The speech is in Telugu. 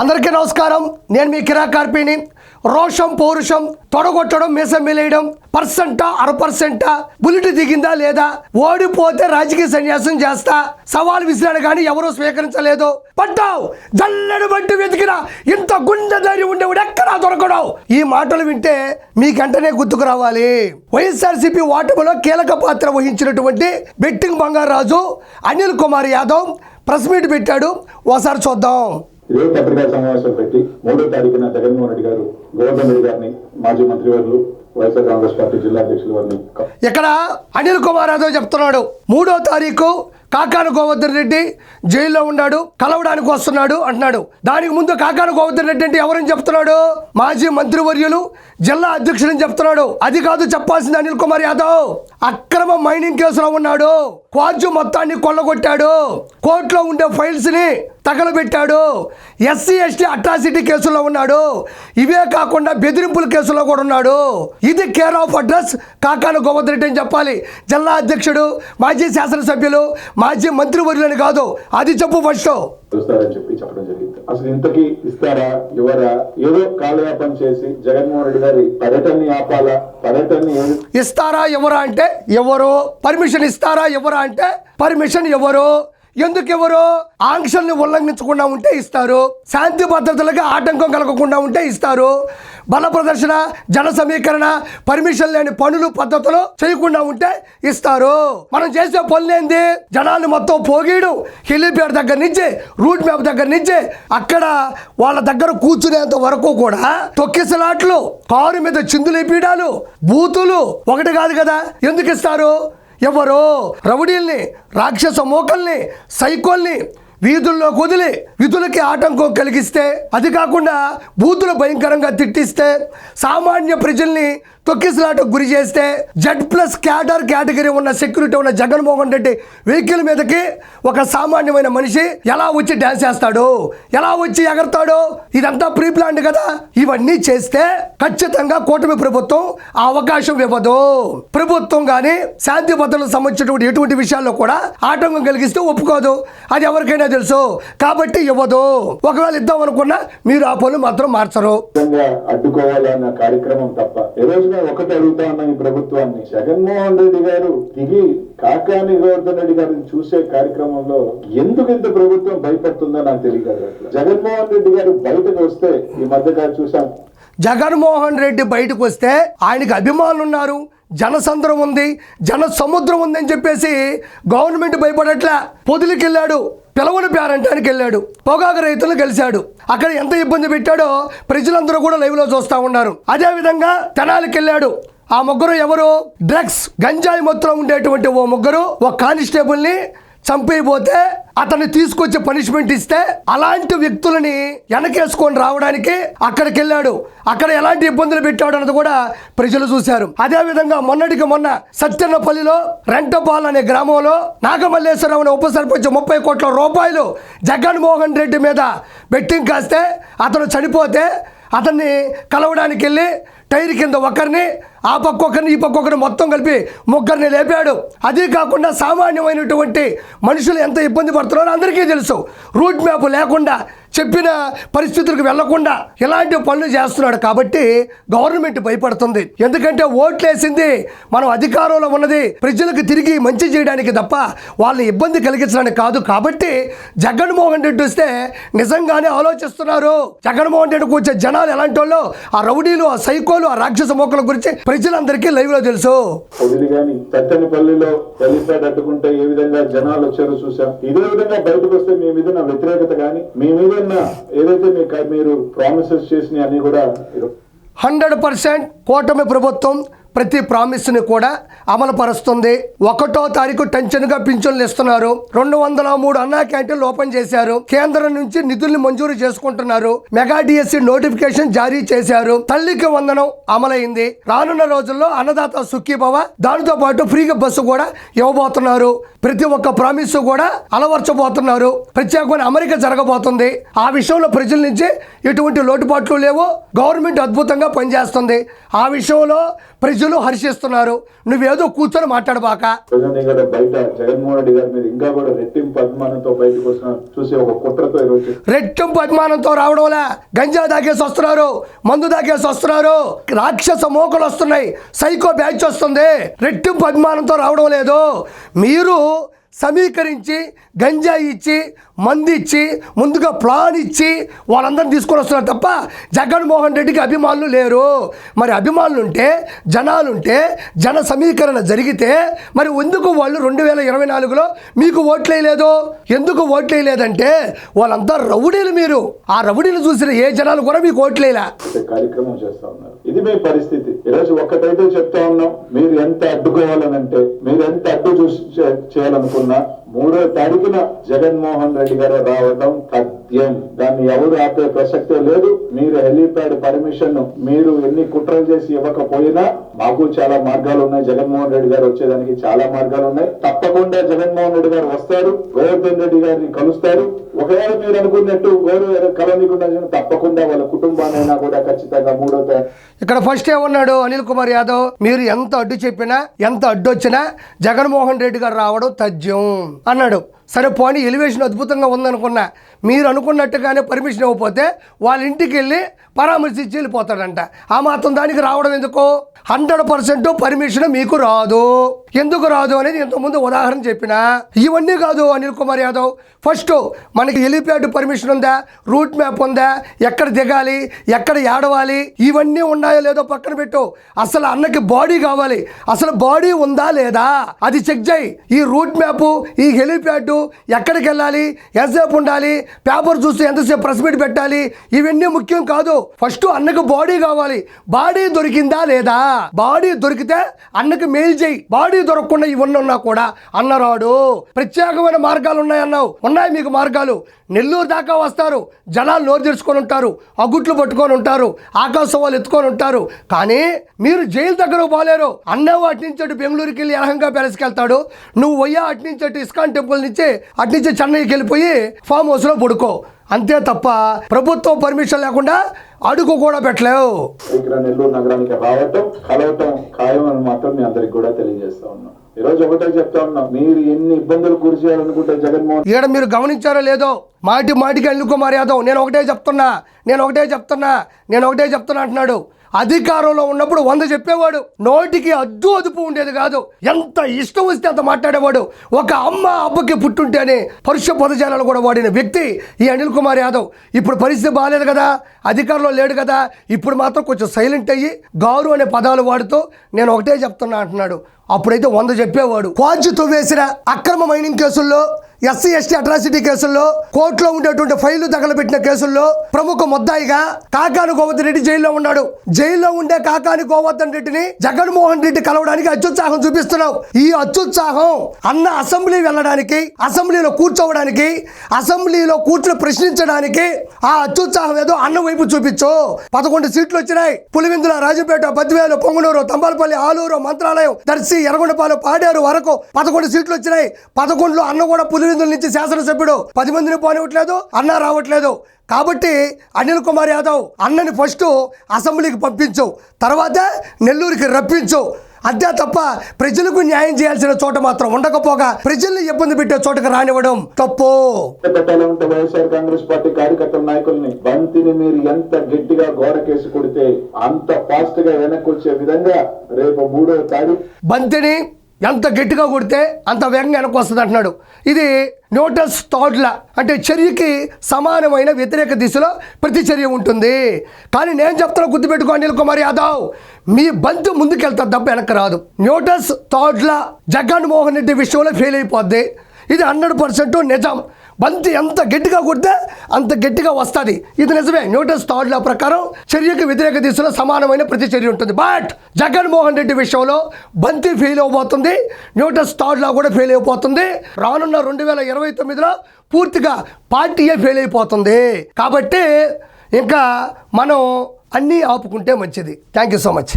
అందరికీ నమస్కారం. నేను మీ కిరా కార్పిని. రోషం పౌరుషం తొడగొట్టడం మీసం మెలేయడం పర్సెంటా అర పర్సెంటా బుల్లెట్ దిగిందా లేదా? ఓడిపోతే రాజకీయ సన్యాసం చేస్తా. సవాల్ విసిరాడు కానీ ఎవరూ స్వీకరించలేదు. పట్టావు! జల్లెడు బట్టి వెతికినా ఇంత గుండె ధైర్యం ఉండేవాడు ఎక్కడా దొరకడం? ఈ మాటలు వింటే మీకంటనే గుర్తుకు రావాలి. వైఎస్ఆర్సీపీ ఓటమిలో కీలక పాత్ర వహించినటువంటి betting Bangaraju Anil Kumar Yadav press meet పెట్టాడు. ఓసారి చూద్దాం. ఇదే పత్రికా సమావేశం పెట్టి మూడో తారీఖున జగన్మోహన్ రెడ్డి గారు గౌతమ్ రెడ్డి గారిని మాజీ మంత్రివర్యులు వైఎస్ఆర్ కాంగ్రెస్ పార్టీ జిల్లా అధ్యక్షులు వారిని ఇక్కడ అనిల్ కుమార్ యాదవ్ చెప్తున్నాడు. మూడో తారీఖు కాకాను గోవర్ధన్ రెడ్డి జైల్లో ఉన్నాడు కలవడానికి వస్తున్నాడు అంటున్నాడు. దానికి ముందు కాకాను గోవర్ధన్ రెడ్డి అంటే ఎవరని చెప్తున్నాడు? మాజీ మంత్రివర్యులు జిల్లా అధ్యక్షుడని చెప్తున్నాడు. అది కాదు చెప్పాల్సింది అనిల్ కుమార్ యాదవ్. అక్రమ మైనింగ్ కేసులో ఉన్నాడు. క్వాజు మొత్తాన్ని కొల్లగొట్టాడు. కోర్టులో ఉండే ఫైల్స్ని తగలబెట్టాడు. ఎస్సీ ఎస్టీ అట్రాసిటీ కేసులో ఉన్నాడు. ఇవే కాకుండా బెదిరింపుల కేసులో కూడా ఉన్నాడు. ఇది care of address Kakani Govardhan Reddy అని చెప్పాలి. జిల్లా అధ్యక్షుడు మాజీ శాసనసభ్యులు మాజీ మంత్రివర్యులని కాదు. అది చెప్పు ఫస్ట్ కలుస్తారని చెప్పి చెప్పడం జరిగింది. అసలు ఇంతకీ ఇస్తారా ఇవ్వరా? ఏదో కాలయాపన చేసి జగన్మోహన్ రెడ్డి గారి పర్యటనని ఆపాలా? పర్యటనని ఏది ఇస్తారా ఎవరా అంటే ఎవరు? పర్మిషన్ ఇస్తారా ఎవరా అంటే పర్మిషన్ ఎవరు? ఎందుకు ఎవరు ఆంక్షల్ని ఉల్లంఘించకుండా ఉంటే ఇస్తారు. శాంతి భద్రతలకు ఆటంకం కలగకుండా ఉంటే ఇస్తారు. బల ప్రదర్శన జన సమీకరణ పర్మిషన్ లేని పనులు పద్ధతులు చేయకుండా ఉంటే ఇస్తారు. మనం చేసే పనులేంది జనాన్ని మొత్తం పోగీయడం హెలిపేట దగ్గర నుంచి రూట్ మ్యాప్ దగ్గర నుంచి అక్కడ వాళ్ళ దగ్గర కూర్చునేంత వరకు కూడా తొక్కిసలాట్లు కారు మీద చిందులు పీడాలు బూతులు ఒకటి కాదు కదా? ఎందుకు ఇస్తారు? ఎవరో రౌడీల్ని రాక్షస మోకల్ని సైకోల్ని వీధుల్లో కుదిలి విధులకి ఆటంకం కలిగిస్తే అది కాకుండా బూతులు భయంకరంగా తిట్టిస్తే సామాన్య ప్రజల్ని తొక్కిసలాటకు గురి చేస్తే జడ్ ప్లస్ క్యాడర్ కేటగిరీ ఉన్న సెక్యూరిటీ ఉన్న జగన్మోహన్ రెడ్డి వెహికల్ మీదకి ఒక సామాన్యమైన మనిషి ఎలా వచ్చి డ్యాన్స్ చేస్తాడు? ఎలా వచ్చి ఎగరతాడు? ఇదంతా ప్రీ ప్లాన్ కదా? ఇవన్నీ చేస్తే ఖచ్చితంగా కూటమి ప్రభుత్వం ఆ అవకాశం ఇవ్వదు. ప్రభుత్వం కానీ శాంతి భద్రతలకు సంబంధించినటువంటి ఎటువంటి విషయాల్లో కూడా ఆటంకం కలిగిస్తే ఒప్పుకోదు. అది ఎవరికైనా తెలుసు. కాబట్టి ఇవ్వదు. ఒకవేళ ఇద్దాం అనుకున్నా మీరు ఆ పనులు మాత్రం మార్చరు. అడ్డుకోవాలన్న కార్యక్రమం తప్ప ఏ ఒకటి అడుగుతా ఉన్నాం ఈ ప్రభుత్వాన్ని. జగన్మోహన్ రెడ్డి గారు దిగి కాకాని గోవర్ధన్ రెడ్డి గారిని చూసే కార్యక్రమంలో ఎందుకు ఇంత ప్రభుత్వం భయపడుతుందో నాకు తెలియదు. జగన్మోహన్ రెడ్డి గారు బయటకు వస్తే ఈ మధ్య చూసాం జగన్మోహన్ రెడ్డి బయటకు వస్తే ఆయనకి అభిమానులు ఉన్నారు జనసంద్రం ఉంది జన సముద్రం ఉందని చెప్పేసి గవర్నమెంట్ భయపడట్లా. పొదులకెళ్ళాడు. పిలవని పేరంటానికి వెళ్ళాడు. పొగాకు రైతులు కలిశాడు. అక్కడ ఎంత ఇబ్బంది పెట్టాడో ప్రజలందరూ కూడా లైవ్లో చూస్తూ ఉన్నారు. అదేవిధంగా తెనాలికి వెళ్ళాడు. ఆ ముగ్గురు ఎవరు? డ్రగ్స్ గంజాయి మొత్తం ఉండేటువంటి ఓ ముగ్గురు ఒక కానిస్టేబుల్ని చంపైపోతే అతన్ని తీసుకొచ్చి పనిష్మెంట్ ఇస్తే అలాంటి వ్యక్తులని వెనకేసుకొని రావడానికి అక్కడికి వెళ్ళాడు అక్కడ ఎలాంటి ఇబ్బందులు పెట్టాడు అన్నది కూడా ప్రజలు చూశారు. అదే విధంగా మొన్నటికి మొన్న సత్యన్నపల్లిలో రెంటపాల్ అనే గ్రామంలో నాగమల్లేశ్వరరావు ఉప సర్పంచ్ ముప్పై కోట్ల రూపాయలు జగన్మోహన్ రెడ్డి మీద బెట్టింగ్ కాస్తే అతను చనిపోతే అతన్ని కలవడానికి వెళ్ళి టైర్ కింద ఒకరిని ఆ పక్క ఒకరిని ఈ పక్క ఒకరిని మొత్తం కలిపి ముగ్గురిని లేపాడు. అదే కాకుండా సామాన్యమైనటువంటి మనుషులు ఎంత ఇబ్బంది పడుతున్నారో అందరికీ తెలుసు. రూట్ మ్యాప్ లేకుండా చెప్పిన పరిస్థితులకు వెళ్ళకుండా ఇలాంటి పనులు చేస్తున్నాడు కాబట్టి గవర్నమెంట్ భయపడుతుంది. ఎందుకంటే ఓట్లేసింది మనం అధికారంలో ఉన్నది ప్రజలకు తిరిగి మంచి చేయడానికి తప్ప వాళ్ళని ఇబ్బంది కలిగించడానికి కాదు. కాబట్టి జగన్మోహన్ రెడ్డి వస్తే నిజంగానే ఆలోచిస్తున్నారు. జగన్మోహన్ రెడ్డికి వచ్చే జనాలు ఎలాంటి వాళ్ళు ఆ రౌడీలు ఆ సైకోలు ఆ రాక్షస మోకల గురించి ప్రజలందరికీ లైవ్లో తెలుసు. పొదిలి గాని పల్లిలో ఎలిపేట అడ్డుకుంటే ఏ విధంగా జనాలు వచ్చారో చూసాం ఇదే విధంగా బయటకు వస్తే మీ మీద వ్యతిరేకత గాని మీ మీద ఏదైతే మీరు ప్రామిసెస్ చేసినవి అన్ని కూడా హండ్రెడ్ పర్సెంట్ కూటమి ప్రభుత్వం ప్రతి ప్రామిస్ని కూడా అమలు పరుస్తుంది ఒకటో తారీఖు టెన్షన్గా పింఛన్లు ఇస్తున్నారు. రెండు వందల మూడు అన్నా క్యాంటీన్లు ఓపెన్ చేశారు. కేంద్రం నుంచి నిధుల్ని మంజూరు చేసుకుంటున్నారు. మెగా డిఎస్సి నోటిఫికేషన్ జారీ చేశారు. తల్లికి వందనం అమలైంది. రానున్న రోజుల్లో అన్నదాత సుఖీభవ దానితో పాటు ఫ్రీగా బస్సు కూడా ఇవ్వబోతున్నారు. ప్రతి ఒక్క ప్రామిస్ కూడా అలవర్చబోతున్నారు. ప్రత్యేకమైన అమెరికా జరగబోతుంది. ఆ విషయంలో ప్రజల నుంచి ఎటువంటి లోటుపాట్లు లేవు. గవర్నమెంట్ అద్భుతంగా పనిచేస్తుంది. ఆ విషయంలో ప్రజలు ప్రజలు హర్షిస్తున్నారు. నువ్వేదో కూర్చొని మాట్లాడబాక. ప్రజల్ని కూడా బయట జగన్మోహన్ రెడ్డి గారి మీద ఇంకా కూడా రెట్టింపు అభిమానంతో బయటకు వస్తున్న చూసి ఒక కుట్రతో ఈరోజు రెట్టింపు అభిమానంతో రావడంలా గంజా దాకేసి వస్తున్నారు మందు దాకేసి వస్తున్నారు రాక్షస మోకలు వస్తున్నాయి సైకో బ్యాచ్ వస్తుంది. రెట్టింపు అభిమానంతో రావడం లేదు. మీరు సమీకరించి గంజాయి ఇచ్చి మంది ఇచ్చి ముందుగా ప్లాన్ ఇచ్చి వాళ్ళందరిని తీసుకొని వస్తున్నారు తప్ప జగన్మోహన్ రెడ్డికి అభిమానులు లేరు. మరి అభిమానులు ఉంటే జనాలు ఉంటే జన సమీకరణ జరిగితే మరి ఎందుకు వాళ్ళు రెండు వేల ఇరవై నాలుగులో మీకు ఓట్లేయలేదు? ఎందుకు ఓట్లేయలేదంటే వాళ్ళంతా రౌడీలు మీరు. ఆ రౌడీలు చూసిన ఏ జనాలు కూడా మీకు ఓట్లేలా కార్యక్రమం చేస్తా ఉన్నారు. ఇది మీ పరిస్థితి. ఈరోజు ఒక్కటైతే చెప్తా ఉన్నాం. మీరు ఎంత అడ్డుకోవాలనంటే మీరు ఎంత అడ్డు చూసి చేయాలనుకున్నా మూడో తారీఖున జగన్మోహన్ రెడ్డి గారు రావడం ఏం? దాన్ని ఎవరు ఆపే ప్రసక్తే లేదు. మీరు హెలీప్యాడ్ పర్మిషన్ మీరు ఎన్ని కుట్రలు చేసి ఇవ్వకపోయినా మాకు చాలా మార్గాలు ఉన్నాయి. జగన్మోహన్ రెడ్డి గారు వచ్చేదానికి చాలా మార్గాలు ఉన్నాయి. తప్పకుండా జగన్మోహన్ రెడ్డి గారు వస్తారు. గోవర్ధన్ రెడ్డి గారిని కలుస్తారు. ఒకవేళ మీరు అనుకున్నట్టు గౌరవ కలవనీకుండా తప్పకుండా వాళ్ళ కుటుంబానైనా కూడా ఖచ్చితంగా మూడో ఇక్కడ ఫస్ట్ ఏమన్నాడు అనిల్ కుమార్ యాదవ్. మీరు ఎంత అడ్డు చెప్పినా ఎంత అడ్డు వచ్చినా జగన్మోహన్ రెడ్డి గారు రావడం తథ్యం అన్నాడు. సరే పోనీ ఎలివేషన్ అద్భుతంగా ఉందనుకున్నా మీరు అనుకున్నట్టుగానే పర్మిషన్ ఇవ్వకపోతే వాళ్ళ ఇంటికి వెళ్ళి పరామర్శించి వెళ్ళిపోతాడంట. ఆ మాత్రం దానికి రావడం ఎందుకు? హండ్రెడ్ పర్సెంట్ పర్మిషన్ మీకు రాదు. ఎందుకు రాదు అనేది ఇంతకుముందు ఉదాహరణ చెప్పిన. ఇవన్నీ కాదు అనిల్ కుమార్ యాదవ్. ఫస్ట్ మనకి హెలిప్యాడ్ పర్మిషన్ ఉందా? రూట్ మ్యాప్ ఉందా? ఎక్కడ దిగాలి? ఎక్కడ ఏడవాలి? ఇవన్నీ ఉన్నాయో లేదో పక్కన పెట్టు. అసలు అన్నకి బాడీ కావాలి. అసలు బాడీ ఉందా లేదా? అది చెక్ చేయి. ఈ రూట్ మ్యాప్ ఈ హెలిప్యాడ్ ఎక్కడికి వెళ్ళాలి ఎంతసేపు ఉండాలి పేపర్ చూసి ఎంతసేపు ప్రెస్ మీట్ పెట్టాలి ఇవన్నీ ముఖ్యం కాదు. ఫస్ట్ అన్నకు బాడీ కావాలి. బాడీ దొరికిందా లేదా? బాడీ దొరికితే అన్నకు మెయిల్ చేయి. బాడీ దొరకకుండా ఇవన్నీ ఉన్నా కూడా అన్నరాడు. ప్రత్యేకమైన మార్గాలు ఉన్నాయన్నావు. ఉన్నాయి మీకు మార్గాలు. నెల్లూరు దాకా వస్తారు. జనాలు నోరు తెరుచుకొని ఉంటారు. అగుట్లు పట్టుకొని ఉంటారు. ఆకాశం వాళ్ళు ఎత్తుకొని ఉంటారు. కానీ మీరు జైలు దగ్గర పోలేరు. అన్న అటు నుంచి అటు బెంగళూరుకి వెళ్ళి ఎలహంగా ప్యాలెస్కి వెళ్తాడు. నువ్వు వయ్యా అటు నుంచి అటు ఇస్కాన్ టెంపుల్ నుంచి అటు నుంచి చెన్నైకి వెళ్ళిపోయి ఫామ్ హౌస్లో పడుకో. అంతే తప్ప ప్రభుత్వం పర్మిషన్ లేకుండా అడుగు కూడా పెట్టలేవు. ఇక్కడ నెల్లూరు నగరానికి రావటం కలవటం ఖాయం అని మాత్రం మీ అందరికి కూడా తెలియజేస్తా ఉన్నాం. ఈ రోజు ఒకటే చెప్తా ఉన్నాం మీరు ఎన్ని ఇబ్బందులు గురి చేయాలనుకుంటే జగన్మోహన్ ఈడ మీరు గమనించారో లేదో మాటి మాటికి అనిల్ కుమార్ యాదవ్ నేను ఒకటే చెప్తున్నా నేను ఒకటే చెప్తున్నా నేను ఒకటే చెప్తున్నా అంటున్నాడు. అధికారంలో ఉన్నప్పుడు వంద చెప్పేవాడు. నోటికి అద్దు అదుపు ఉండేది కాదు. ఎంత ఇష్టం వస్తే అంత మాట్లాడేవాడు. ఒక అమ్మ అబ్బకి పుట్టుంటేనే పరుష పదజాలాలు కూడా వాడిన వ్యక్తి ఈ అనిల్ కుమార్ యాదవ్. ఇప్పుడు పరిస్థితి బాగాలేదు కదా. అధికారంలో లేడు కదా. ఇప్పుడు మాత్రం కొంచెం సైలెంట్ అయ్యి గారు అనే పదాలు వాడుతూ నేను ఒకటే చెప్తున్నా అంటున్నాడు. అప్పుడైతే వంద చెప్పేవాడు. క్వాజుతో వేసిన అక్రమ మైనింగ్ కేసుల్లో ఎస్సీ ఎస్టీ అట్రాసిటీ కేసుల్లో కోర్టులో ఉండేటువంటి ఫైళ్ళు తగలబెట్టిన కేసుల్లో ప్రముఖ ముద్దాయిగా కాకాని గోవర్ధన్ రెడ్డి జైల్లో ఉన్నాడు. జైల్లో ఉండే కాకాని గోవర్ధన్ రెడ్డిని జగన్మోహన్ రెడ్డి కలవడానికి అత్యుత్సాహం చూపిస్తున్నావు. ఈ అత్యుత్సాహం అన్న అసెంబ్లీ వెళ్ళడానికి అసెంబ్లీలో కూర్చోవడానికి అసెంబ్లీలో కూర్చుని ప్రశ్నించడానికి ఆ అత్యుత్సాహం ఏదో అన్న వైపు చూపించు. పదకొండు సీట్లు వచ్చినాయి. పులివెందుల రాజపేట బద్వేలు పొంగనూరు తంబాలపల్లి ఆలూరు మంత్రాలయం దర్శి ఎర్రగొండపాలెం పాడేరు వరకు పదకొండు సీట్లు వచ్చినాయి. పదకొండులో అన్న కూడా పులివిందుల నుంచి శాసనసభ్యుడు. పది మందిని పోనివ్వట్లేదు అన్న రావట్లేదు. కాబట్టి అనిల్ కుమార్ యాదవ్ అన్నని ఫస్ట్ అసెంబ్లీకి పంపించు. తర్వాత నెల్లూరుకి రప్పించు. అంతే తప్ప ప్రజలకు న్యాయం చేయాల్సిన చోట మాత్రం ఉండకపోగా ప్రజల్ని ఇబ్బంది పెట్టే చోటకి రానివ్వడం తప్పు. పెట్టాలంటే వైఎస్ఆర్ కాంగ్రెస్ పార్టీ కార్యకర్తల నాయకుల్ని బంతిని మీరు ఎంత గట్టిగా గోడకేసి కొడితే అంత ఫాస్ట్గా వెనక్కి వచ్చే విధంగా రేపు మూడో తారీఖు బంతిని ఎంత గట్టిగా కొడితే అంత వేగంగా వెనక్కి వస్తుంది అంటున్నాడు. ఇది న్యూటన్స్ థాట్ల అంటే చర్యకి సమానమైన వ్యతిరేక దిశలో ప్రతిచర్య ఉంటుంది. కానీ నేను చెప్తున్నా గుర్తుపెట్టుకో అనిల్ కుమార్ యాదవ్ మీ బంతి ముందుకెళ్తా దెబ్బ వెనక్కి రాదు. న్యూటన్స్ థాట్ల జగన్మోహన్ రెడ్డి విషయంలో ఫెయిల్ అయిపోద్ది. ఇది హండ్రెడ్ పర్సెంట్ నిజం. బంతి ఎంత గట్టిగా కొడితే అంత గట్టిగా వస్తుంది. ఇది నిజమే. న్యూటన్స్ థర్డ్ లా ప్రకారం చర్యకు వ్యతిరేక దిశలో సమానమైన ప్రతిచర్య ఉంటుంది. బట్ జగన్మోహన్ రెడ్డి విషయంలో బంతి ఫెయిల్ అవబోతుంది. న్యూటన్స్ థర్డ్ లా కూడా ఫెయిల్ అయిపోతుంది. రానున్న రెండు వేల ఇరవై తొమ్మిదిలో పూర్తిగా పార్టీయే ఫెయిల్ అయిపోతుంది. కాబట్టి ఇంకా మనం అన్నీ ఆపుకుంటే మంచిది. Thank you so much